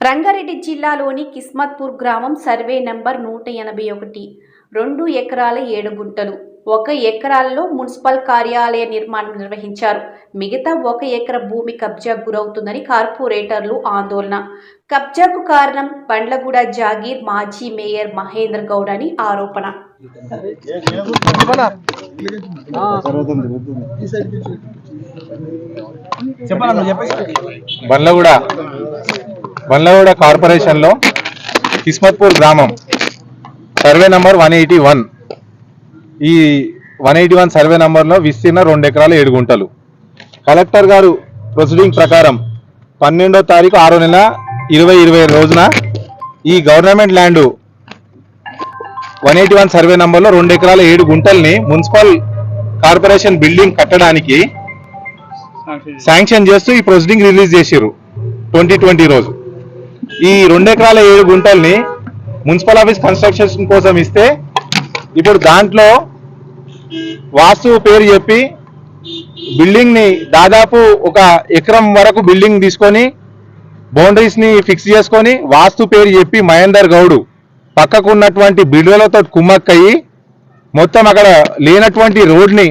రంగారెడ్డి జిల్లాలోని కిస్మత్పూర్ గ్రామం survey number నూట ఎనభై ఒకటి. రెండు ఎకరాల ఏడు గుంటలు. ఒక ఎకరాల్లో మున్సిపల్ కార్యాలయ నిర్మాణం నిర్వహించారు. మిగతా ఒక ఎకర భూమి కబ్జాకు గురవుతుందని కార్పొరేటర్లు ఆందోళన. కబ్జాకు కారణం బండ్లగూడ జాగీర్ మాజీ మేయర్ మహేంద్ర గౌడ్ అని ఆరోపణ. బండ్లగూడ. బండ్లగూడ కార్పొరేషన్లో కిస్మత్పూర్ గ్రామం survey number one eighty one. ఈ వన్ ఎయిటీ వన్ సర్వే నంబర్లో విస్తీర్ణ రెండు ఎకరాలు ఏడు గుంటలు. కలెక్టర్ గారు ప్రొసీడింగ్ ప్రకారం పన్నెండో తారీఖు ఆరో నెల ఇరవై ఇరవై రోజున ఈ government land one eighty one survey నంబర్లో రెండు ఎకరాల ఏడు గుంటల్ని మున్సిపల్ కార్పొరేషన్ బిల్డింగ్ కట్టడానికి శాంక్షన్ చేస్తూ ఈ ప్రొసీడింగ్ రిలీజ్ చేసిర్రు. ట్వంటీ ట్వంటీ రోజు. ఈ రెండు ఎకరాల ఏడు గుంటల్ని మున్సిపల్ ఆఫీస్ కన్స్ట్రక్షన్ కోసం ఇస్తే ఇప్పుడు దాంట్లో వాస్తు పేరు చెప్పి బిల్డింగ్ని దాదాపు ఒక ఎకరం వరకు బిల్డింగ్ తీసుకొని బౌండరీస్ని ఫిక్స్ చేసుకొని వాస్తు పేరు చెప్పి మహేందర్ గౌడు పక్కకు ఉన్నటువంటి బిల్డర్లతో కుమ్మక్కయ్యి మొత్తం అక్కడ లేనటువంటి రోడ్ని